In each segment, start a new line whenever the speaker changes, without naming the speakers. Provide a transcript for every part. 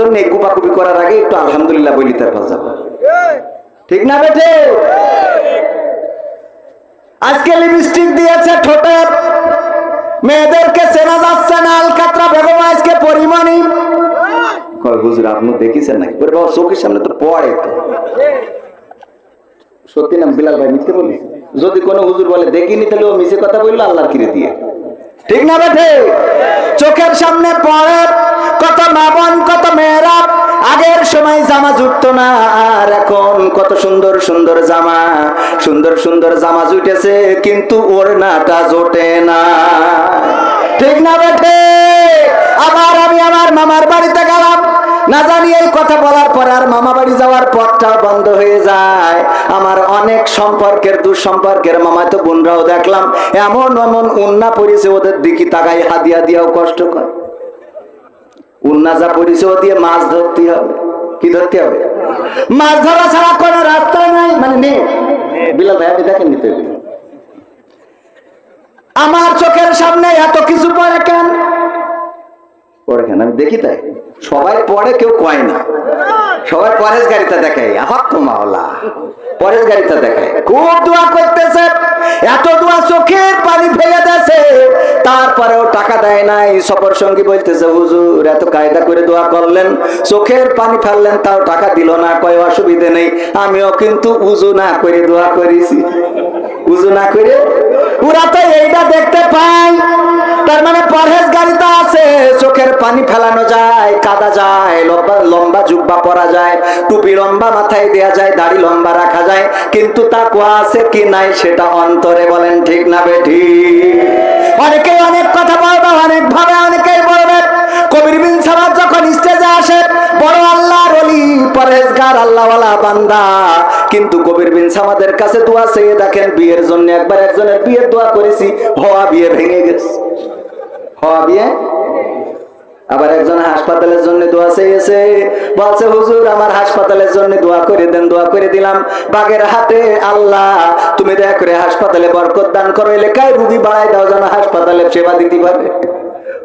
জন্য এই কুপাকুপি করার আগে একটু আলহামদুলিল্লাহ বলি, তারপর যাব। ঠিক না বেঠে? আজকে লিপস্টিক দিয়েছে ঠোঁটে। মেয়েদেরকে চেনা যাচ্ছে না, আলকাতরা বেগম আজকে পরিমাণি। কয়, হুজুর, আপনি দেখেছেন নাকি? বাবা, চোখের সামনে তো পড়ে সত্যি নাম বিলাল ভাই মিথ্যে বলি যদি কোনো হুজুর বলে, দেখিনি, তাহলে ও মিছে কথা বলল, আল্লাহর কিরে দিয়ে। ঠিক না বেঠে? চোখের সামনে পড়ে। কত মাবন কত মেয়েরা। আগের সময় জামা জুটতো না, আর এখন কত সুন্দর সুন্দর জামা। সুন্দর সুন্দর জামা জুটেছে, কিন্তু ওর নাটা জোটে না। ঠিক না বেঠে আবার আমি আমার মামার বাড়িতে গেলাম। না জানি এই কথা বলার পর আর মামা বাড়ি যাওয়ার পথটা বন্ধ হয়ে যায়। আমার অনেক সম্পর্কের দুঃসম্পর্কের মামা তো বোনরাও দেখলাম। এমন এমন উন্না পড়েছে, ওদের দিকে তাকাই হাদিয়া দিয়াও কষ্ট করে। পরিচয় দিয়ে মাছ ধরতে হবে। কি ধরতে হবে? মাছ ধরা ছাড়া কোনো রাস্তা নাই। মানে নেই। বিলাল ভাই আপনি দেখেন নিতে আমার চোখের সামনে এত কিছু পরে কেন? পরে কেন? আমি দেখি তাই। সবাই পড়ে কেউ কয় না। সবাই পরেশ গাড়িটা দেখায়। আহাত তো মাওলা। পরেশ গাড়িটা দেখায়। খুব দোয়া করতেছে। এত দোয়া চোখের পানি ফেলে দেছে তারপরেও টাকা দেয় নাই। সফর সঙ্গী বলতেছে, হুজুর, এত কায়দা করে দোয়া করলেন। চোখের পানি ফেললেন, তাও টাকা দিল না। কয় অসুবিধে নেই। আমিও কিন্তু উজু না করে দোয়া করেছি। উজু না করে? ওরা তো এইটা দেখতে পাই তার মানে পরহেজ গাড়িতে আছে। চোখের পানি ফেলানো যায়। কাদা যায়, লম্বা জুব্বা পরা যায়, টুপি লম্বা মাথায় দেয়া যায়, দাড়ি লম্বা রাখা যায়, কিন্তু তা কোয়া আছে কি নাই সেটা অন্তরে বলেন ঠিক না বেঠি। অনেকেই অনেক কথা বলবে অনেক ভাবে অনেকেই বলবে। কবির বিন সামাদ যখন স্টেজে আসে, বড় আল্লাহর অলি পরেজগার আল্লাহওয়ালা বান্দা। কিন্তু কবির বিন সামাদের কাছে দোয়া চেয়ে দেখেন, বিয়ের জন্য একবার একজনের বিয়ের দোয়া করেছি, হওয়া বিয়ে ভেঙে গেছে। হওয়া বিয়ে আবার একজন হাসপাতালের জন্য দোয়া চেয়েছে। বলছে, হুজুর, আমার হাসপাতালের জন্য দোয়া করে দেন, দোয়া করে দিলাম। বাগের হাতে আল্লাহ, তুমি দয়া করে হাসপাতালে বরকত দান করো। এলাকায় রুগী বাড়াই দাও যেন হাসপাতালে সেবা দিতে পারে।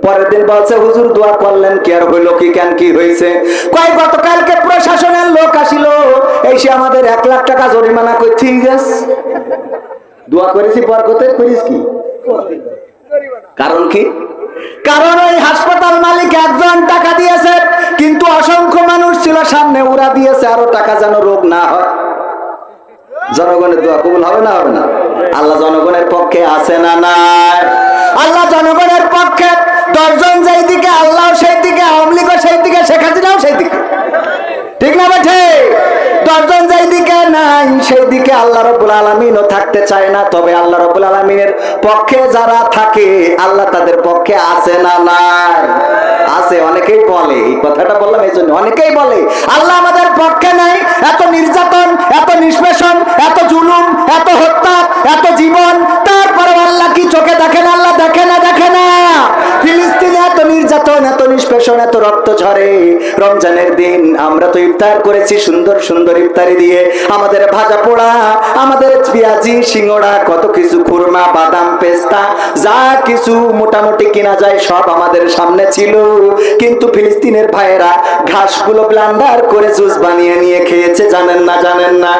পরের দিন বলছে, হুজুর, দোয়া করলেন কি আর হইল? কি কেন কি হয়েছে? কয়, গতকালকে প্রশাসনের লোক আসিল। এই সে আমাদের এক লাখ টাকা জরিমানা করছি গেছে দোয়া করেছি, বরকতের করিস কি? কারণ কি? কারণ ওই হাসপাতাল একজন টাকা দিয়েছে, কিন্তু অসংখ্য মানুষ ছিল সামনে, ওরা দিয়েছে আরও টাকা যেন রোগ না হয়। জনগণের দোয়া কবুল হবে না হবে না? আল্লাহ জনগণের পক্ষে আছে না নাই আল্লাহ জনগণের পক্ষে দশজন যেই দিকে আল্লাহ সেই দিকে আওয়ামী লীগও সেই দিকে শেখ হাসিনাও সেই দিকে ঠিক না বেঠে দশজন যেই দিকে নাই সেই দিকে আল্লাহ রব্বুল আলমিনও থাকতে চায় না। তবে আল্লাহ রব্বুল আলমিনের পক্ষে যারা থাকে, আল্লাহ তাদের পক্ষে আছে না নাই? আছে, অনেকেই বলে। এই কথাটা বললাম এই জন্য অনেকেই বলে, আল্লাহ আমাদের পক্ষে নাই। এত নির্যাতন, এত নিষ্পেষণ, এত জুলুম, এত হত্যা, এত জীবন। তারপরে আল্লাহ কি চোখে দেখে না? আল্লাহ দেখে না দেখে না। নির্যাতন, এত নিষ্পেষণ, এত রক্ত ঝরে। রমজানের দিন আমরা তো ইফতার করেছি সুন্দর সুন্দর ইফতারি দিয়ে। আমাদের ভাজা পোড়া, আমাদের পেঁয়াজি, সিঙ্গড়া, কত কিছু, খুরমা, বাদাম, পেস্তা, যা কিছু মোটামুটি কিনা যায় সব আমাদের সামনে ছিল। কিন্তু ফিলিস্তিনের ভাইয়েরা ঘাসগুলো ব্লান্ডার করে জুস বানিয়ে নিয়ে খেয়েছে, জানেন না জানেন না।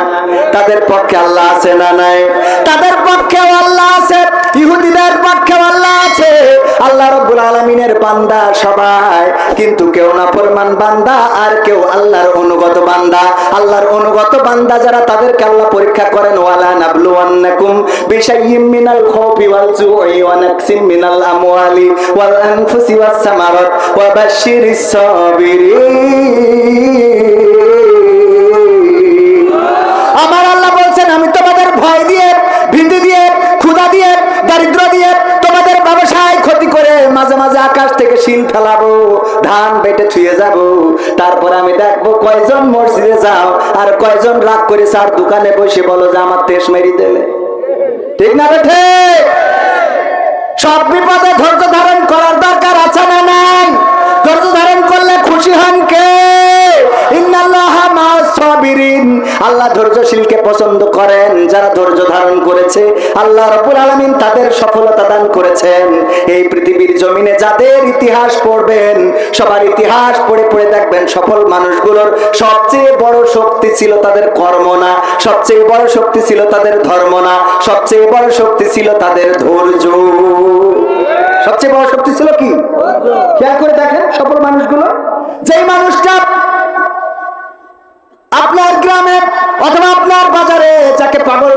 তাদের পক্ষে আল্লাহ আছে না নাই? তাদের পক্ষেও আল্লাহ আছে, ইহুদিদের পক্ষেও আল্লাহ আছে। আল্লাহ রব্বুল আলমিনের বান্দা সবাই। কিন্তু কেউ না ফরমান বান্দা, আর কেউ আল্লাহর অনুগত বান্দা। আল্লাহর অনুগত বান্দা যারা, তাদেরকে আল্লাহ পরীক্ষা করেন, ওয়ালা নাবলুওয়ান্নাকুম বিশাইয়্যিম মিনাল খাউফি ওয়াল জুই ওয়া নাকসিম মিনাল আমওয়ালি ওয়াল আনফুসি ওয়াস সামারাত ওয়া বাশশিরিস সাবিরিন। আকাশ থেকে শিল ফেলাবো, ধান বেটে ছুঁয়ে যাব। তারপর আমি দেখব কয়জন মসজিদে যাও আর কয়জন রাগ করে সার দোকানে বসে বলো যে আমার তেস মেরি দেবে। ঠিক না বেঠে সব বিপদে ধৈর্য ধারণ করার দরকার আছে না নাই ধৈর্য ধারণ করলে খুশি হন কে ইন্নাল্লাহা মা'আস সাবিরিন আল্লাহ ধৈর্যশীলকে পছন্দ করেন, যারা ধৈর্য ধারণ করেছে, আল্লাহ রব্বুল আলামিন তাদের সফলতা দান করেছেন। এই পৃথিবীর জমিনে যাদের ইতিহাস পড়বেন, সবার ইতিহাস পড়ে পড়ে দেখবেন সফল মানুষগুলোর সবচেয়ে বড় শক্তি ছিল তাদের কর্ম না, সবচেয়ে বড় শক্তি ছিল তাদের ধর্ম না, সবচেয়ে বড় শক্তি ছিল তাদের ধৈর্য। সবচেয়ে বড় শক্তি ছিল কি? খেয়াল করে দেখেন সফল মানুষগুলো। যেই মানুষটা আপনার গ্রামে অথবা আপনার বাজারে যাকে পাগল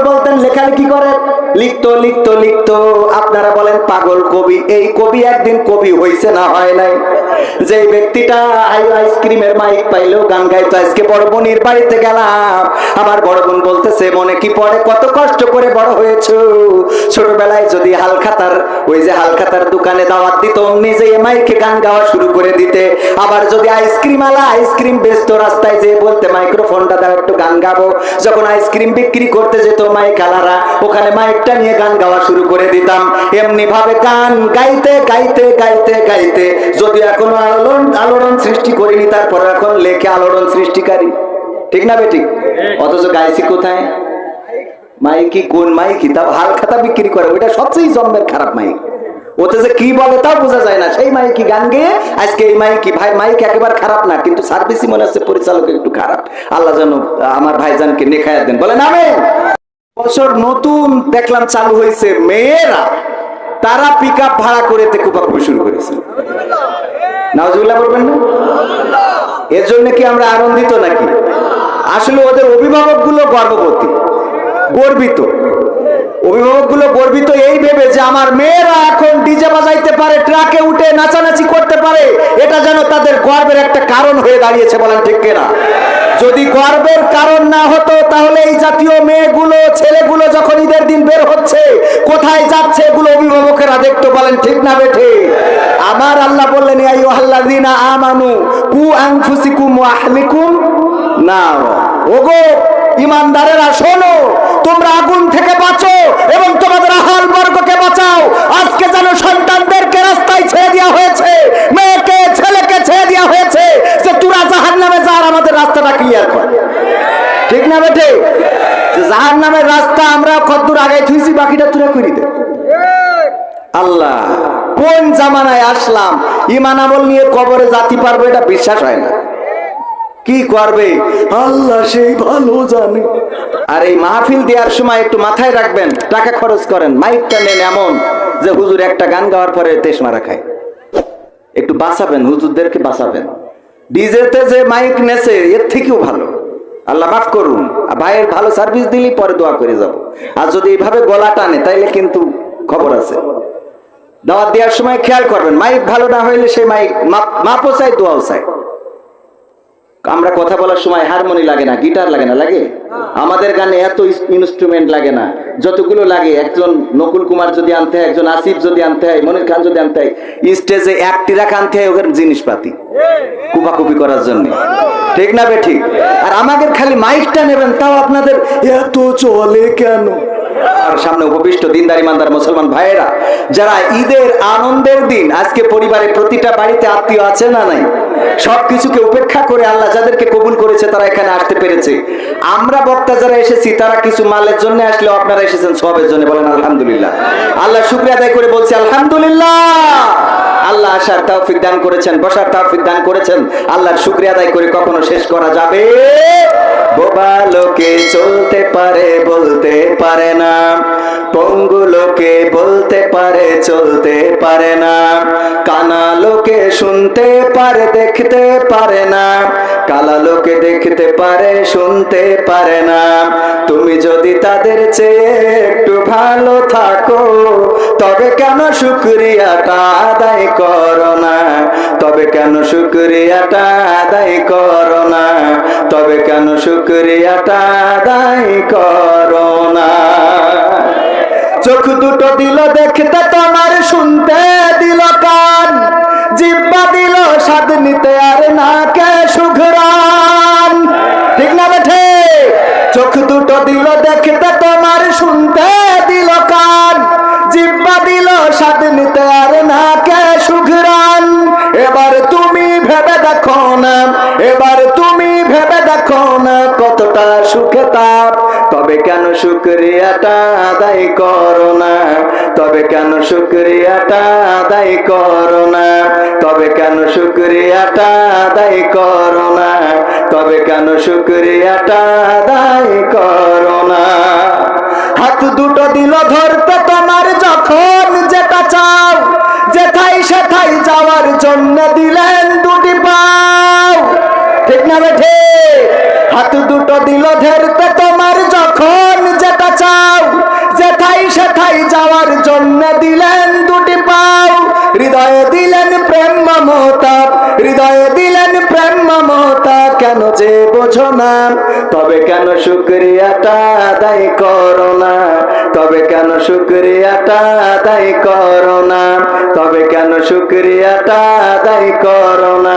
লিখতো লিখতো লিখতো। আপনারা বলেন, পাগল কবি। এই কবি একদিন কবি হইছে না হয় নাই? যে ব্যক্তিটা আইসক্রিমের মাইক পাইলেও গান গাইতো, আজকে বড় বোনের বাড়িতে গেলাম। আমার বড় বোন বলতেছে, মনে কি পড়ে? কত কষ্ট করে বড় হয়েছো। ছোটবেলায় যদি হালখাতার, ওই যে হালখাতার দোকানে দাওয়াত দিত নিজে মাইকে গান গাওয়া শুরু করে দিতে। আবার যদি আইসক্রিম আলা আইসক্রিম বেচতো রাস্তায় যে বলতে, মাইক্রোফোনটা দাও, একটু গান গাবো। যখন আইসক্রিম বিক্রি করতে যেত মাইক আলারা, ওখানে মাইকটা নিয়ে গান গাওয়া শুরু করে দিতাম। এমনি ভাবে গান গাইতে গাইতে গাইতে গাইতে। যদি এখনও আলোড়ন আলোড়ন সৃষ্টি করিনি, তারপর এখন লেখে আলোড়ন সৃষ্টিকারী। ঠিক না বেঠিক? অথচ গাইছি কোথায়? মাইকি কোন মাইকি? তাও হাল খাতা বিক্রি করে, ওইটা সবচেয়ে জন্মের খারাপ মাইক। ওতে যে কি বলে তাও বোঝা যায় না। সেই মাইকি গান গেয়ে আজকে এই মাইকি, ভাই, মাইক একেবারে খারাপ না, কিন্তু সার্ভিসই মনে হচ্ছে পরিচালক একটু খারাপ। আল্লাহ যেন আমার ভাইজানকে নেখায়া দেন। বলেন আমি বছর নতুন দেখলাম চালু হয়েছে, মেয়েরা, তারা পিক আপ ভাড়া করে তেকুপাকুপি শুরু করেছে। নাজুল্লাহ বলবেন না? এর জন্য কি আমরা আনন্দিত নাকি? আসলে ওদের অভিভাবকগুলো গর্ভবতী, গর্বিত। অভিভাবকগুলো গর্বিত এই ভেবে যে আমার মেয়েরা এখন ডিজে বাজাইতে পারে, ট্রাকে উঠে নাচানাচি করতে পারে, এটা যেন তাদের গর্বের একটা কারণ হয়ে দাঁড়িয়েছে বলেন ঠিক কিনা? যদি গর্বের কারণ না হতো, তাহলে এই জাতীয় মেয়েগুলো, ছেলেগুলো যখন ঈদের দিন বের হচ্ছে, কোথায় যাচ্ছে এগুলো অভিভাবকেরা দেখতে বলেন ঠিক না বেঠে? আমার আল্লাহ বললেন আই আল্লাযিনা আমানু, কু আনফুসিকুম ওয়া আহলিকুম না ওগো, ইমানদারেরা শোনো তোমরা আগুন থেকে বাঁচো এবং তোমাদের আহাল বর্গকে বাঁচাও। আজকে যেন সন্তানদেরকে রাস্তায় ছেড়ে দেওয়া হয়েছে, মেয়েকে, ছেলেকে ছেড়ে দেওয়া হয়েছে, যে তোরা জাহান নামে যার, আমাদের রাস্তাটা ক্লিয়ার কর। ঠিক না বেটে জাহান নামের রাস্তা আমরা কদ্দূর আগে থুইছি বাকিটা তুলে করি দে। আল্লাহ, কোন জামানায় আসলাম? ইমান আমল নিয়ে কবরে জাতি পারব, এটা বিশ্বাস হয় না। কি করবে? আল্লাহ সেই ভালো জানে। আর এই মাহফিল দেওয়ার সময় একটু মাথায় রাখবেন, টাকা খরচ করেন, মাইকটা নেন এমন যে হুজুর একটা গান গাওয়ার পরে তেস মারা খায়। একটু বাঁচাবেন, হুজুরদেরকে বাঁচাবেন। ডিজেতে যে মাইক নেছে, এর থেকেও ভালো। আল্লাহ মাফ করুন ভাইয়ের ভালো সার্ভিস দিলেই পরে দোয়া করে যাব। আর যদি এইভাবে গলা টানে, তাইলে কিন্তু খবর আছে। দাওয়াত দেওয়ার সময় খেয়াল করবেন, মাইক ভালো না হইলে সেই মাইক মাপও চাই দোয়াও চাই আমরা কথা বলার সময় হারমোনি লাগে না, গিটার লাগে না, লাগে? আমাদের গানে এত ইনস্ট্রুমেন্ট লাগে না। যতগুলো লাগে, একজন নকুল কুমার যদি আনতে হয়, একজন আসিফ যদি আনতে হয়, মনির খান যদি আনতে হয়, স্টেজে এক টিরাক আনতে হয় ওদের জিনিসপাতি, কুপাকুপি করার জন্য। ঠিক না বে ঠিক আর আমাদের খালি মাইকটা নেবেন, তাও আপনাদের এত চলে কেন? আর সামনে উপবিষ্ট দিনদার, ইমানদার মুসলমান ভাইয়েরা, যারা ঈদের আনন্দের দিন, আজকে পরিবারে প্রতিটা বাড়িতে আত্মীয় আছে না নাই? সবকিছুকে উপেক্ষা করে আল্লাহ যাদেরকে কবুল করেছে, তারা এখানে আসতে পেরেছে। আমরা বক্তা যারা এসেছি, তারা কিছু মালের জন্য আসলেও আপনারা এসেছেন সবের জন্য বলেন আলহামদুলিল্লাহ। আল্লাহ শুক্রিয়া আদায় করে বলছি, আলহামদুলিল্লাহ। আল্লাহ আসার তৌফিক দান করেছেন, বসার তৌফিক দান করেছেন। আল্লাহর শুক্রিয়া আদায় করে কখনো শেষ করা যাবে? বোবা লোকে চলতে পারে, বলতে পারে না। পঙ্গু লোকে বলতে পারে, চলতে পারে না। কানা লোকে শুনতে পারে, দেখতে পারে না। কালা লোকে দেখতে পারে, শুনতে পারে না। তুমি যদি তাদের চেয়ে একটু ভালো থাকো তবে কেন শুক্রিয়াটা আদায় করো না? তবে কেন শুক্রিয়াটা আদায় করো না? তবে কেন শুক্রিয়াটা আদায় করো না? চোখ দুটো দিল দেখতে তোমার, শুনতে দিল কান। জিব্বা দিল স্বাদ নিতে আর নাকে সুঘরান ঠিক না বেঠে? চোখ দুটো দিল দেখতে তোমার, শুনতে না। এবার তুমি ভেবে দেখো না কতটা সুখে তাপ। তবে কেন শুক্রিয়াটা আদায় করো না? তবে কেন শুক্রিয়াটা আদায় করো না? তবে কেন শুক্রিয়াটা আদায় করো না? তবে কেন শুক্রিয়াটা আদায় করো না? হাত দুটো দিল ধরতে তোমার যখন যেটা চাও যেথাই সেথাই যাওয়ার জন্য দিলেন দুটি পাও ঠিক না বেঠে হাত দুটো দিল ধরতে তোমার যখন যেটা চাও যেথাই সেথাই যাওয়ার জন্য দিলেন দুটি পাও। হৃদয়ে দিলেন প্রেম মমতা, হৃদয়ে দিলেন প্রেম মমতা, কেন যে বোঝো না? তবে কেন শুক্রিয়াটা আদায় করো না? তবে কেন শুক্রিয়াটা আদায় করো না? তবে কেন শুক্রিয়াটা আদায় করো না?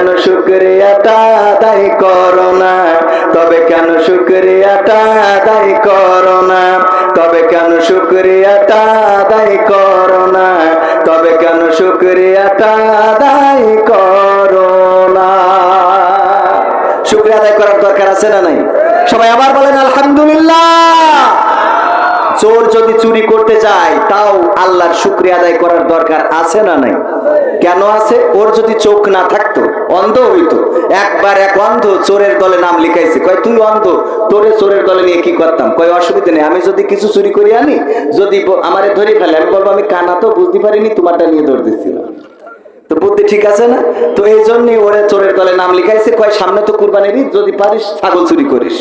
কেন শুক্রিয়াটা আদায় করো না? তবে কেন শুক্রিয়াটা আদায় করো না? তবে কেন শুক্রিয়াটা আদায় করো না? তবে কেন শুক্রিয়াটা আদায় করো না? শুক্রিয়া আদায় করার দরকার আছে না নাই? সবাই আবার বলেন, আলহামদুলিল্লাহ। চোর যদি চুরি করতে যায় তাও আল্লাহর শুক্রিয়া আদায় করার দরকার আছে না নাই? কেন আছে? ওর যদি চোখ না থাকতো অন্ধ হইতো। একবার এক অন্ধ চোরের দলে নাম লিখাইছে। কয় তুই অন্ধ? তোরে চোরের দলে নিয়ে কি করতাম? কয় অসুবিধা নেই আমি যদি কিছু চুরি করে আনি যদি আমারে ধরে ফেলে আমি বলব আমি কানা তো বুঝতে পারিনি তোমারটা নিয়ে দৌড় দিচ্ছিলাম। তো বুদ্ধি ঠিক আছে না? তো এই জন্যই ওরে চোরের দলে নাম লিখাইছে। কয় সামনে তো কুরবানির ঈদ, যদি পারিস ছাগল চুরি করিস।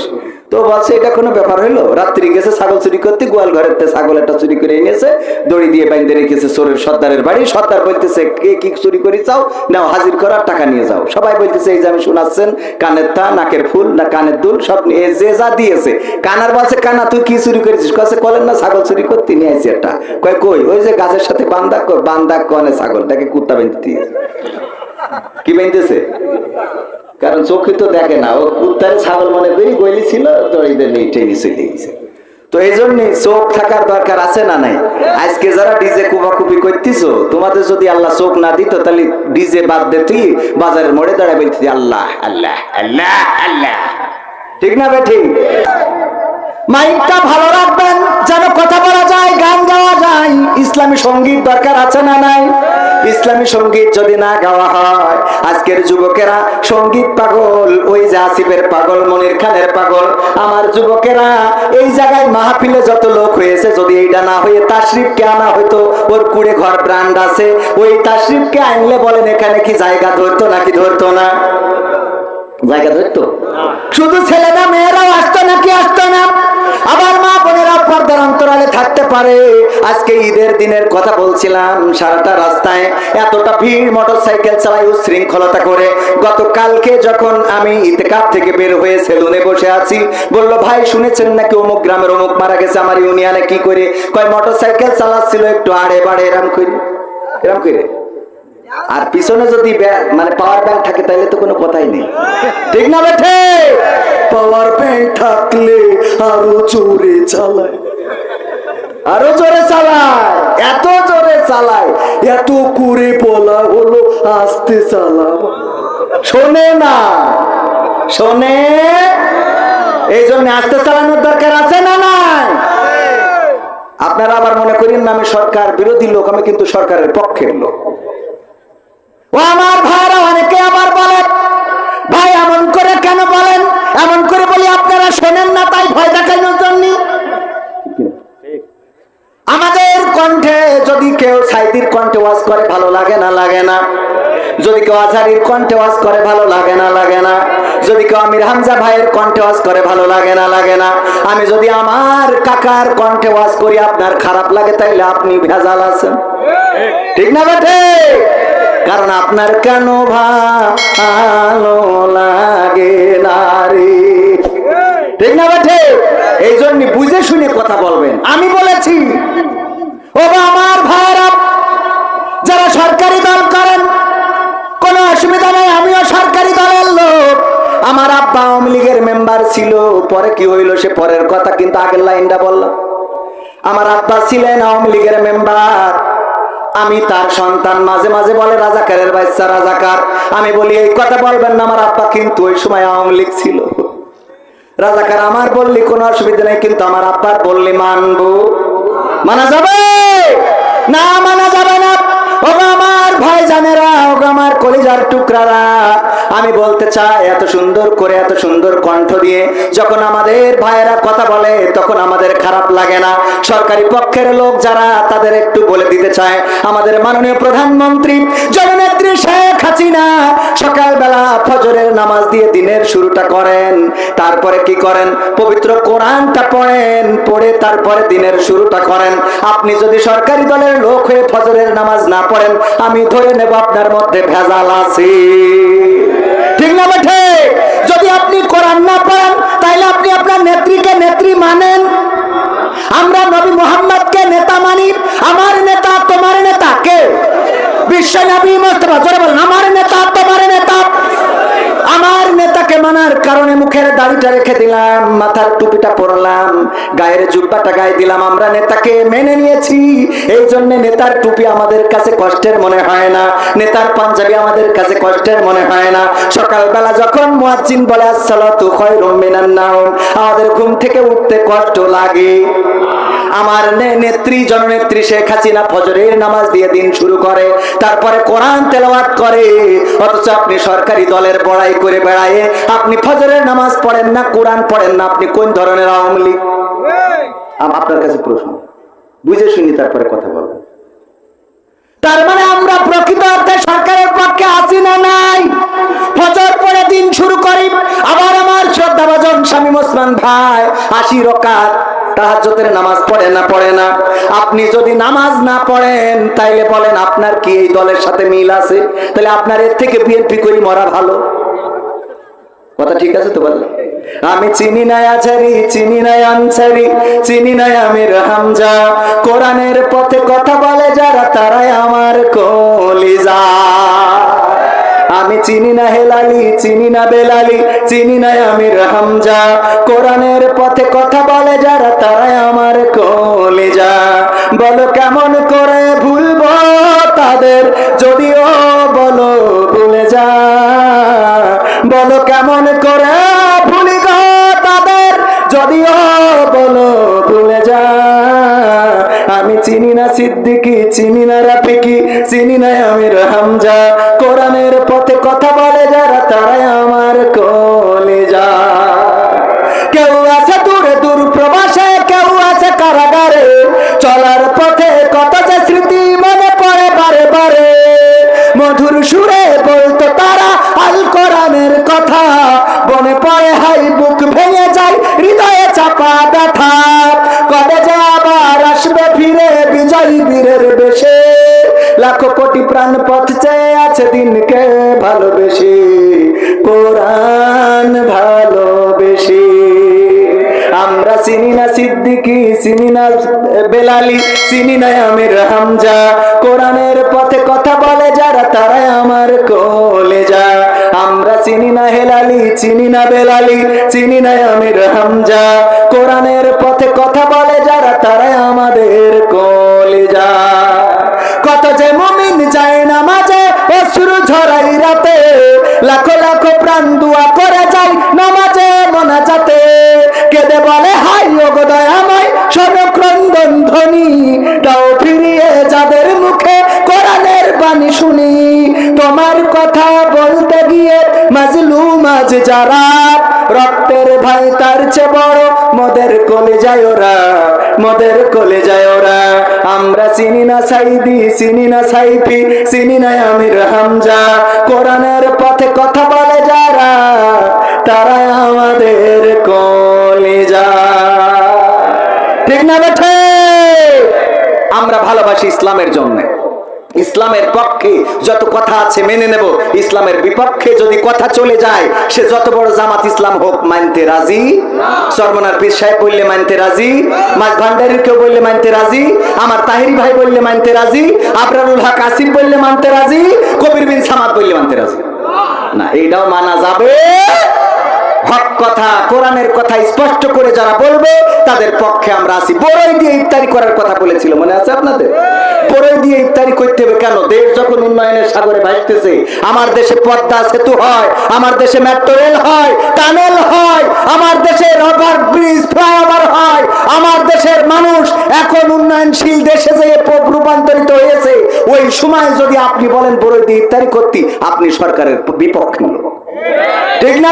তো বলছে, এটা কোনো ব্যাপার হইল? রাত্রি গেছে, ছাগল চুরি করতে, গোয়াল ঘরের ছাগল একটা চুরি করে এনেছে, দড়ি দিয়ে বাইন্ধে রেখেছে চোরের সর্দারের বাড়ি। সর্দার বলতেছে, কে কি চুরি করে চাও নাও হাজির করার টাকা নিয়ে যাও। সবাই বলতেছে, এই যে আমি শোনাচ্ছেন, কানের তা, নাকের ফুল, না কানের দুল, সব নিয়ে যে যা দিয়েছে। কানার বলছে, কানা, তুই কি চুরি করেছিস? কাছে কলেন না, ছাগল চুরি করতে নিয়ে আসছি একটা। কয়, কই? ওই যে গাছের সাথে বান্দা বান্দা কনে ছাগল, তাকে কুত্তা বেঁধে দিয়েছে। কি বেঁধেছে? কারণ চোখে তো দেখে না। ও কুত্তারে ছাগল মনে করি গলি ছিল দড়িদের নিয়ে টেনে চলে গেছে তো এই জন্যে চোখ থাকার দরকার আছে না নাই? আজকে যারা ডিজে কুবাকুবি করতেছ, তোমাদের যদি আল্লাহ চোখ না দিত, তাহলে ডিজে বাদ দে তুই, বাজারের মোড়ে দাঁড়াবে আল্লাহ আল্লাহ আল্লাহ আল্লাহ। ঠিক না বে ঠিক মাইকটা ভালো রাখবেন যেন কথা বলা যায় গান গাওয়া যায়। ইসলামী সংগীত দরকার আছে না নাই? ইসলামী সংগীত যদি না গাওয়া হয় আজকের যুবকেরা সংগীত পাগল ওই যে আসিফের পাগল মনির খানের পাগল। আমার যুবকেরা এই জায়গায় মাহফিলে যত লোক হয়েছে যদি এইটা না হয়ে তাশরিফকে আনা হয়তো ওর কুড়ে ঘর ব্র্যান্ড আছে ওই তাশরিফকে আনলে বলেন এখানে কি জায়গা ধরতো নাকি ধরতো না? জায়গা ধরতো? শুধু ছেলেরা মেয়েরাও আসতো নাকি আসতো না আবার মা বোনেরা পর্দার অন্তরালে থাকতে পারে। আজকে ঈদের দিনের কথা বলছিলাম, সারাটা রাস্তায় এতটা ভিড় মোটর সাইকেল চালাই উশৃঙ্খলতা করে। গতকালকে যখন আমি ইতেকাপ থেকে বের হয়ে সেলুনে বসে আছি, বলল, ভাই, শুনেছেন নাকি অমুক গ্রামের অমুক মারা গেছে আমার ইউনিয়নে কি করে? কয় মোটর সাইকেল চালাচ্ছিল একটু আড়ে বাড়ে, এরম করে। এরম করে? আর পিছনে যদি মানে পাওয়ার ব্যাংক থাকে, তাহলে তো কোনো কথাই নেই। ঠিক না বেঠে? পাওয়ার ব্যাংক থাকলে আরও জোরে চালায়। আরও জোরে চালায় এত জোরে চালায় এত করে বলা হলো, আস্তে চালাও। শোনে না, শোনে এই জন্য আস্তে চালানোর দরকার আছে না নাই? আপনারা আবার মনে করেন না আমি সরকার বিরোধী লোক, আমি কিন্তু সরকারের পক্ষের লোক ও আমার ভাইরা অনেকে আবার বলেন ভাই এমন করে কেন বলেন এমন করে বলি আপনারা শোনেন না তাই ভয় দেখানোর জন্য আমাদের কণ্ঠে যদি কেউ সাইদির কণ্ঠে ওয়াজ করে ভালো লাগে না লাগে না। যদি কেউ আজারির কণ্ঠে ওয়াজ করে ভালো লাগে না লাগে না। যদি কেউ আমির হামজা ভাইয়ের কণ্ঠে ওয়াজ করে ভালো লাগে না লাগে না। আমি যদি আমার কাকার কণ্ঠে ওয়াজ করি, আপনার খারাপ লাগে, তাইলে আপনি ভেজাল আছেন। ঠিক না বেঠে? কারণ আপনার কেন ভালো লাগে না রে? ঠিক না বেঠে? এই জন্য বুঝে শুনে কথা বলবেন। আমি বলেছি ও আমার ভাইরা যারা সরকারি দল করেন, কোনো অসুবিধা নেই, আমিও সরকারি দলের লোক। আমার আব্বা আওয়ামী লীগের মেম্বার ছিল, পরে কি হইল সে পরের কথা, কিন্তু আগের লাইনটা বললাম। আমার আব্বা ছিলেন আওয়ামী লীগের মেম্বার। আমি তার সন্তান মাঝে মাঝে বলে, রাজাকারের বাচ্চা, রাজাকার। আমি বলি, এই কথা বলবেন না আমার আব্বা, কিন্তু ওই সময় আওয়ামী লীগ ছিল। রাজাকার আমার বললি, কোনো অসুবিধা নেই, কিন্তু আমার আব্বার বললি, মানবো। মানা যাবে? না, মানা যাবে না। আমি বলতে চাই, এত সুন্দর করে, এত সুন্দর কণ্ঠ দিয়ে যখন আমাদের ভাইয়েরা কথা বলে, তখন আমাদের খারাপ লাগে না। সরকারি পক্ষের লোক যারা, তাদের একটু বলে দিতে চায় আমাদের মাননীয় প্রধানমন্ত্রী, জননেত্রী শেখ হাসিনা, সকালবেলা ফজরের নামাজ দিয়ে দিনের শুরুটা করেন। তারপরে কি করেন? পবিত্র কোরআনটা পড়েন, পড়ে তারপরে দিনের শুরুটা করেন। আপনি যদি সরকারি দলের লোক হয়ে ফজরের নামাজ না পড়েন আমি ধরে নেব আপনার মধ্যে ভেজাল আছে ঠিক না বেঠে যদি আপনি কোরআন না পড়েন তাহলে আপনি আপনার নেত্রীকে নেত্রী মানেন আমরা নবী মোহাম্মদকে নেতা মানি আমার নেতা তোমার নেতা কে বিশ্ব নবী মোস্তফা জোরে বলেন আমার নেতা তোমার নেতা আমার নেতাকে মানার কারণে মুখের দাড়িটা রেখে দিলাম, মাথার টুপিটা পরলাম, গায়ের জুব্বাটা গায়ে দিলাম। আমরা নেতাকে মেনে নিয়েছি। এই জন্য নেতার টুপি আমাদের কাছে কষ্টের মনে হয় না। নেতার পাঞ্জাবি আমাদের কাছে কষ্টের মনে হয় না। সকালবেলা যখন মুয়াজ্জিন বলে, আসসালাতু খায়রুম মিনান নাওম আমাদের ঘুম থেকে উঠতে কষ্ট লাগে। আমার নেত্রী, জননেত্রী শেখ হাসিনা ফজরের নামাজ দিয়ে দিন শুরু করে, তারপরে কোরআন তেলাওয়াত করে। অথচ আপনি সরকারি দলের বড়াই করে বেড়ায়, আপনি ফজরের নামাজ পড়েন না, কোরআন পড়েন না, আপনি কোন ধরনের আওয়ামী লীগ? আপনার কাছে প্রশ্ন। বুঝে শুনি, তারপরে কথা বলবেন তার মানে আমরা প্রকৃত অর্থে সরকারের পক্ষে আছি না নাই? ফজর পরে দিন শুরু করি, আবার আমার শ্রদ্ধাভাজন স্বামী ওসমান ভাই, আশি রকাত তাহাজ্জতের নামাজ পড়ে না পড়ে না। আপনি যদি নামাজ না পড়েন, তাইলে বলেন আপনার কি এই দলের সাথে মিল আছে? তাহলে আপনার এর থেকে বিএনপি করি মরা ভালো। কথা ঠিক আছে তো বললাম আমি চিনি নাই আছারি চিনি নাই আনসারি, চিনি নাই আমির হামজা। কোরআনের পথে কথা বলে যারা, তারাই আমার কলিজা। আমি চিনি না হেলালি, চিনি না বেলালি, চিনি না আমির হামজা। কোরআনের পথে কথা তারাই আমার কলিজা। বলো কেমন করে ভুলবো তাদের, যদিও বলো ভুলে যা। বলো কেমন করে ভুলি গো তাদের, যদিও বলো ভুলে যা। আমি চিনি না সিদ্দিকি, চিনি না রাফিকি, চিনি না আমির হামজা। কোরআনের পথে কথা বলে লাখো কোটি প্রাণ পথ চেয়ে আছে দিনকে ভালোবেসে, কোরআন ভালোবেসে। আমরা চিনি না সিদ্দিকি, চিনি না বেলালি, চিনি না আমির হামজা। কোরআনের পথে কথা বলে যারা, তারাই আমার কলেজা আমরা চিনি না হেলালি, চিনি না বেলালি, চিনি না আমির হামজা। কোরআনের পথে লাখো লাখো প্রাণ দুয়া করে যায় নামাজে মনা যাতে। কেঁদে বলে হাই ওগোদয় আমায় সরক্রন্দন ধ্বনি। তাও ফিরিয়ে যাদের মুখে কোরআনের বাণী শুনি। তোমার কথা বলতে গিয়ে মাজলু মাঝ যারা। রক্তের ভাই তার চেয়ে বড় মদের কলে যায় ওরা। মদের কোলে যায় ওরা। আমরা চিনি না সাইদি, চিনি না সাইফি, চিনি না আমির হামজা। কোরআনের পথে কথা বলে যারা, তারা আমাদের কোলে যা ঠিক না আমরা ভালোবাসি ইসলামের জন্য। ইসলামের পক্ষে যত কথা আছে মেনে নেব। ইসলামের বিপক্ষে যদি কথা চলে যায়, সে যত বড় জামাত ইসলাম হোক, মানতে রাজি? সরমনার পীর সাহেব বললে মানতে রাজি? মাছ ভান্ডারির কেউ বললে মানতে রাজি? আমার তাহিরি ভাই বললে মানতে রাজি? আবরারুল হক আসিফ বললে মানতে রাজি? কবির বিন সামাদ বললে মানতে রাজি? না, এইটাও মানা যাবে। হক কথা, কোরআনের কথা স্পষ্ট করে যারা বলবে, তাদের পক্ষে আমরা আছি। বড়ই দিয়ে ইফতারি করার কথা বলেছিল, মনে আছে আপনাদের? বড়ই দিয়ে ইফতারি করতে হবে কেন? দেশ যখন উন্নয়নের সাগরে ভাসতেছে, আমার দেশে পদ্মা সেতু হয়, আমার দেশে মেট্রো রেল হয় টানেল হয়, আমার দেশে রবার ব্রিজ ফ্লাইওভার হয়, আমার দেশের মানুষ এখন উন্নয়নশীল দেশে যে রূপান্তরিত হয়েছে। ওই সময় যদি আপনি বলেন বড়ই দিয়ে ইফতারি করতে আপনি সরকারের বিপক্ষ ঠিক না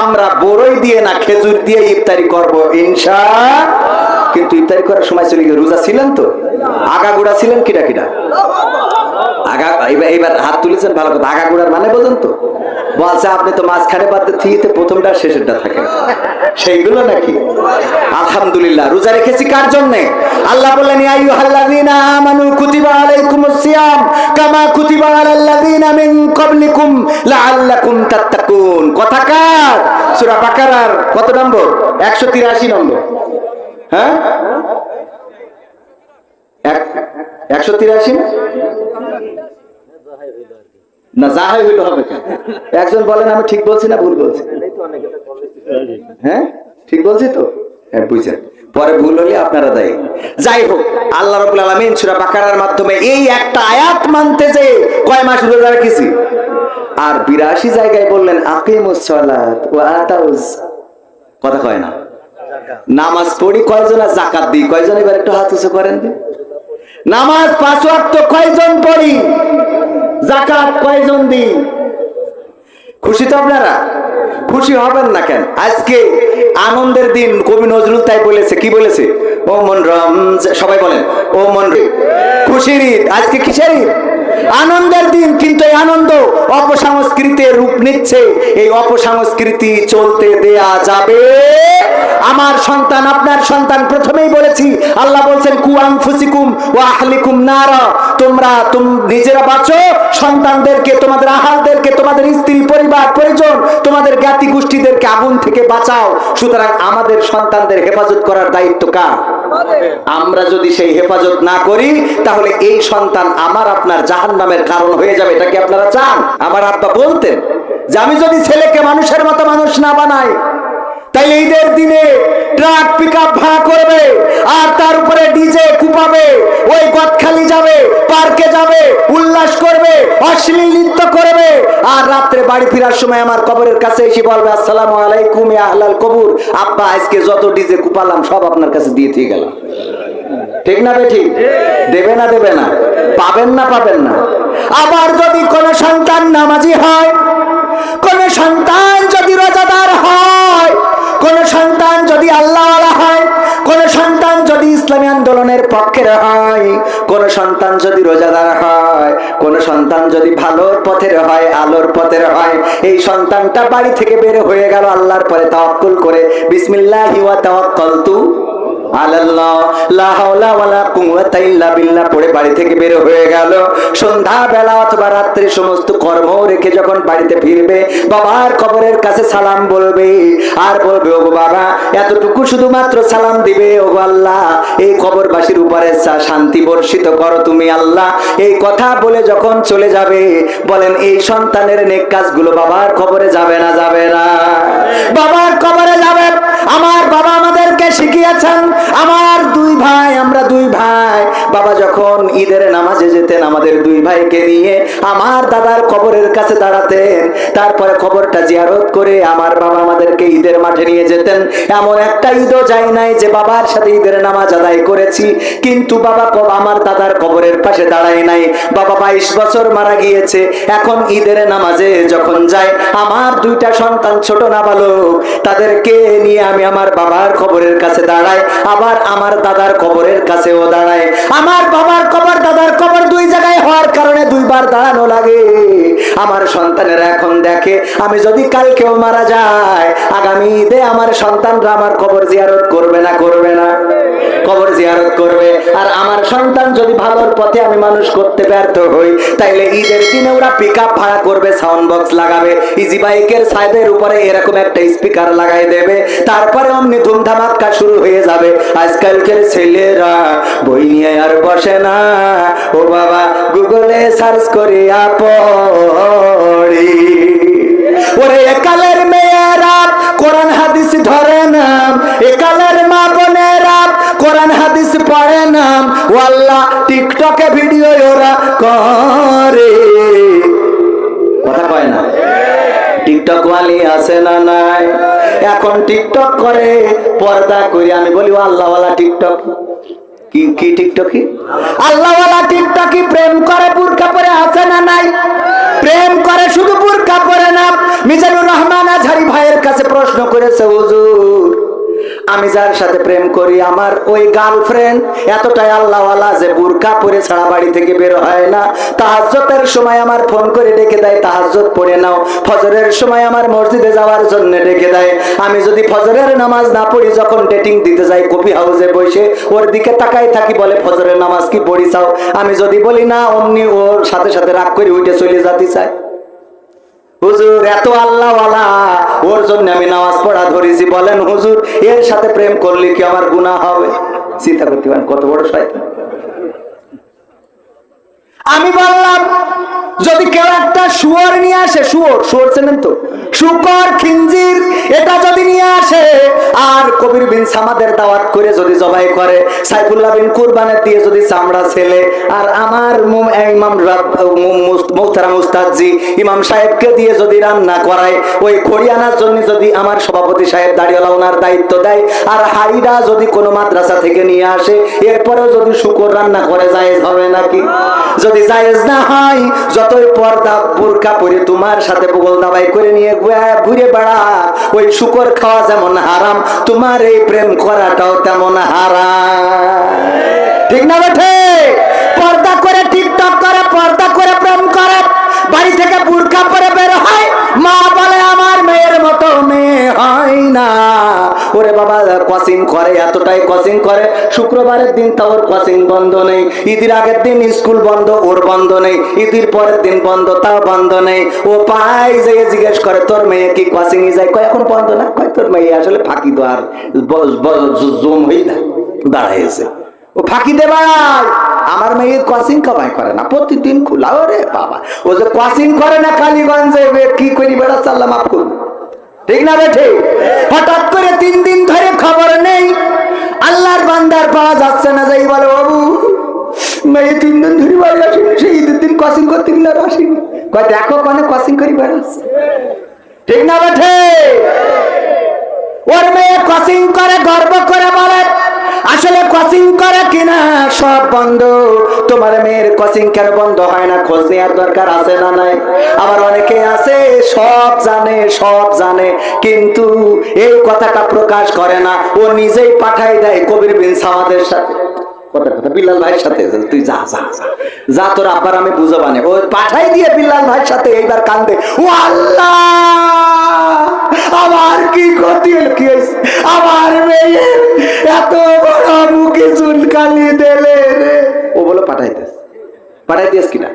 আমরা বড়ই দিয়ে না খেজুর দিয়ে ইফতারি করব, ইনশা কিন্তু ইফতারি করার সময় চলে গিয়ে রোজা ছিলেন তো? আগা গোড়া ছিলেন কিটা কিটা আগা এবার হাত তুলেছেন, ভালো কথা আগাগোড়ার মানে বোঝেন তো? বলছে, আপনি তো মাঝখানে বাদ থিতে প্রথমটা শেষেরটা থাকে সেইগুলো নাকি? আলহামদুলিল্লাহ। রোজা রেখেছি কার জন্য? আল্লাহ বললেন, ইয়া আইয়ুহাল্লাযীনা আমানু কুতিবা আলাইকুমুস সিয়াম, কামা কুতিবা আলাল্লাযীনা মিন ক্বাবলিকুম লাআল্লাকুম তাত্তাকুন। কথা কার? সূরা বাকারার কত নম্বর? 183 নম্বর। হ্যাঁ? 183 না না যা হয় হবে একজন বলেন, আমি ঠিক বলছি না ভুল বলছি? হ্যাঁ? ঠিক বলছি তো? হ্যাঁ পরে ভুল হলে আপনারা দেয়। যাই হোক, আল্লাহ রাব্বুল আলামিন সূরা মাধ্যমে এই একটা আয়াত মানতে যে কয় মাস রোজা রেখেছি? আর বিরাশি জায়গায় বললেন আতাউজ। কথা কয় না? নামাজ পড়ি কয়জন আর জাকাত দিই। কয়জন এবার একটু হাত উঁচু করেন? দিন নামাজ পাঁচ ওয়াক্ত কয়জন পড়ি? জাকাত কয়জন দিই? খুশি তো আপনারা? খুশি হবেন না কেন? আজকে আনন্দের দিন, কবি নজরুল তাই বলেছে, কি বলেছে? ও মন রম সবাই বলেন, ও মন খুশির ঈদ, আজকে কিসের ঈদ? আনন্দের দিন, কিন্তু আনন্দ অপসংস্কৃতির রূপ নিচ্ছে। এই অপসংস্কৃতি চলতে দেয়া যাবে। আমার সন্তান, আপনার সন্তান, প্রথমেই বলেছি, আল্লাহ বলছেন কুয়াং ফুসিকুম ও আহলিকুম নারা। তোমরা, তুম নিজেরা বাঁচো, সন্তানদেরকে তোমাদের আহালদেরকে তোমাদের স্ত্রী পরিবার পরিজন তোমাদের জ্ঞাতি গোষ্ঠীদেরকে আগুন থেকে বাঁচাও। সুতরাং আমাদের সন্তানদের হেফাজত করার দায়িত্ব কার? আমরা যদি সেই হেফাজত না করি, তাহলে এই সন্তান আমার আপনার জাহান নামের কারণ হয়ে যাবে। এটা কি আপনারা চান? আমার আব্বা বলতেন যে, আমি যদি ছেলেকে মানুষের মতো মানুষ না বানাই তাইলে ঈদের দিনে ট্রাক পিক ভাড়া করবে, আর তার উপরে ডিজে কুপাবে, ওই গদখালি যাবে, পার্কে যাবে, উল্লাস করবে, অশ্লীল নৃত্য করবে। আর রাত্রে বাড়ি ফেরার সময় আমার কবরের কাছে এসে বলবে, আসসালামু আলাইকুম আহলাল কবুর। আব্বা, আজকে যত ডিজে কুপালাম, সব আপনার কাছে দিয়ে দিয়ে গেলাম। ঠিক না বেঠি? দেবে না দেবে না। পাবেন না পাবেন না। আবার যদি কোন সন্তান নামাজি হয়, কোন সন্তান যদি রোজাদার হয় আন্দোলনের পক্ষে হয় কোন সন্তান যদি রোজাদার হয়, কোন সন্তান যদি ভালোর পথের হয় আলোর পথের হয় এই সন্তানটা বাড়ি থেকে বের হয়ে গেল, আল্লাহর পরে তাওয়াক্কুল করে, বিসমিল্লাহি ওয়া তাওয়াক্কালতু। আলাল্লাহ লা হাওলা ওয়ালা কুওয়াতা ইল্লা বিল্লাহ পড়ে বাড়ি থেকে বের হয়ে গেল। সন্ধ্যা বেলা অথবা রাত্রে সমস্ত কর্ম রেখে যখন বাড়িতে ফিরবে বাবার কবরের কাছে সালাম বলবে। আর বলবে ওগো বাবা এতটুকু শুধুমাত্র সালাম দিবে ওগো আল্লাহ। এই কবরবাসীর উপরে শান্তি বর্ষিত করো তুমি আল্লাহ। এই কথা বলে যখন চলে যাবে বলেন এই সন্তানের নেক কাজগুলো বাবার কবরে যাবে না যাবে না। বাবার কবরে যাবে শিখিয়েছেন আমার দুই ভাই, আমরা দুই ভাই। বাবা যখন ঈদের নামাজে যেতেন, আমাদের দুই ভাইকে নিয়ে আমার দাদার কবরের কাছে দাঁড়াতেন। তারপরে খবরটা জিয়ারত করে আমার বাবা আমাদেরকে ঈদের মাঠে নিয়ে যেতেন। এমন একটা ঈদও যায় নাই যে বাবার সাথে ঈদের নামাজ আদায় করেছি, কিন্তু বাবা আমার দাদার কবরের পাশে দাঁড়ায় নাই। বাবা বাইশ বছর মারা গিয়েছে, এখন ঈদের নামাজে যখন যায়, আমার দুইটা সন্তান ছোট না বালক তাদেরকে নিয়ে আমি আমার বাবার কবরের কাছে দাঁড়াই, আবার আমার দাদার কবরের কাছেও দাঁড়ায় আমার বাবার কবর, দাদার কবর দুই জায়গায় হওয়ার কারণে দুইবার দাঁড়ানো লাগে। আমার সন্তানেরা এখন দেখে, আমি যদি কালকেও মারা যায়, আগামী ঈদে আমার সন্তানরা আমার কবর জিয়ারত করবে না করবে না? কবর জিয়ারত করবে। আর আমার সন্তান যদি ভালোর পথে আমি মানুষ করতে ব্যর্থ হই, তাইলে ঈদের দিনে ওরা পিক আপ ভাড়া করবে সাউন্ড বক্স লাগাবে ইজি বাইকের সাইডের উপরে এরকম একটা স্পিকার লাগাই দেবে, তারপরে অমনি ধুমধামাক্কা শুরু হয়ে যাবে। আজকালকের ছেলেরা বই নিয়ে আর বসে না। ও বাবা গুগলে সার্চ করে পড়ি। ওরে একালের মেয়েরা, কোরআন হাদিস ধরে না একালের মা বোনেরা, কোরআন হাদিস পড়ে না ও আল্লাহ, টিকটকে ভিডিও ওরা করে। কথা কয় না? টিকটক ওয়ালি আছে না নাই? এখন টিকটক করে, পর্দা করি। আমি বলি আল্লাহওয়ালা টিকটক। কি কি টিকটকি? আল্লাহওয়ালা টিকটকি প্রেম করে বুরকা পরে আছে না নাই? প্রেম করে, শুধু বুরকা পরে না। মিজানুর রহমান আজহারি ভাইয়ের কাছে প্রশ্ন করেছে, হুজুর আমি যার সাথে প্রেম করি, আমার ওই গার্লফ্রেন্ড এতটাই আল্লাহওয়ালা যে বুরকা পরে ছাড়া বাড়ি থেকে বের হয় না। তাহাজ্জতের সময় আমার ফোন করে ডেকে দেয় তাহাজ্জত পড়ে নাও। ফজরের সময় আমার মসজিদে যাওয়ার জন্য ডেকে দেয়। আমি যদি ফজরের নামাজ না পড়ি, যখন ডেটিং দিতে যাই কফি হাউসে বসে ওর দিকে তাকাই থাকি, বলে, ফজরের নামাজ কি পড়ি চাও? আমি যদি বলি, না, অমনি ওর সাথে সাথে রাগ করে উঠে চলে যাতে চাই হুজুর, এত আল্লাহ ওর জন্য আমি নামাজ পড়া ধরেছি, বলেন হুজুর, এর সাথে প্রেম করলে কি আমার গুণা হবে? চিন্তা করতে পারেন, কত বড় শয়তান। আমি বললাম যদি কেউ একটা শুয়োর নিয়ে আসে, শুয়োর শুয়োর চেনেন তো? শুকর, খিঞ্জির, এটা যদি নিয়ে আসে, আর কবির বিন সামাদের দাওয়াত করে যদি জবাই করে, সাইফুল্লাহ বিন কুরবানের দিয়ে যদি চামড়া ছেলে, আর আমার মুম- ইমাম রাব- মু- মুস- মোহতারাম উস্তাদজি ইমাম সাহেবকে দিয়ে যদি রান্না করায়, ওই খড়িয়ানার জন্য যদি আমার সভাপতি সাহেব দাঁড়িয়েলা ওনার দায়িত্ব দেয়, আর হাড়িটা যদি কোনো মাদ্রাসা থেকে নিয়ে আসে, এরপরেও যদি শুকর রান্না করে জায়েজ হবে নাকি? যদি জায়েজ না হয় যতই পর্দা বোরকা পরে তোমার সাথে বগল দাবাই করে নিয়ে ঘুরে- ঘুরে বেড়া, ওই শুকর খাওয়া যেমন হারাম, তোমার এই প্রেম করাটাও তেমন হারাম। ঠিক না বেঠে পর্দা করে টিকটক করে, পর্দা করে প্রেম করে, বাড়ি থেকে বুরকা পরে বের হয়, মা বলে আমার মেয়ের মতো মেয়ে হয় না। ওরে বাবা কসিং করে, এতটাই কসিং করে। শুক্রবারের দিন তা ওর কসিং বন্ধ নেই। ঈদের আগের দিন স্কুল বন্ধ, ওর বন্ধ নেই। ঈদের পরের দিন বন্ধ, তাও বন্ধ নেই। ও পাই যে জিজ্ঞেস করে, তোর মেয়ে কি কসিং যায়? কয়, এখন বন্ধ না? কয়, তোর মেয়ে আসলে ফাঁকি তো আর জম হই না, দাঁড়াইছে। ও ফাঁকি দেবাই আমার মেয়ে কোচিং কামাই করে না, প্রতিদিন খোলা, ওরে বাবা। ও যে কোচিং করে না, কালীগঞ্জে কি করি বেড়া, চাল্লা মাফ করুন। ঠিক না বেঠে হঠাৎ করে তিন দিন ধরে খবর নেই। আল্লাহর বান্দার পাওয়া যাচ্ছে না, যাই বলো বাবু। মেয়ে তিন দিন ধরে দেখো ঠিক না বেঠে ওর মেয়ে কোচিং করে গর্ব করে বলে আসলে কোচিং করে কিনা সব বন্ধ? তোমার মেয়ের কোচিং কেন বন্ধ হয় না? খোঁজ নেওয়ার দরকার আছে না নাই? আবার অনেকে আছে, সব জানে সব জানে, কিন্তু এই কথাটা প্রকাশ করে না। ও নিজেই পাঠাই দেয় কবির বিন সামাদের সাথে। কথা কথা? বিল্লাল ভাইয়ের সাথে। তুই যা যা যা। যা তোর আব্বার আমি ও পাঠাই দিয়ে বিল্লাল ভাইয়ের সাথে এইবার কান্দে। ও আল্লাহ! আমার কি ক্ষতি কি আমার মেয়ের এত বড় মুখে চুলকালি দেলে ও বলো পাঠাই দিস। পাঠাই দিস কিনা?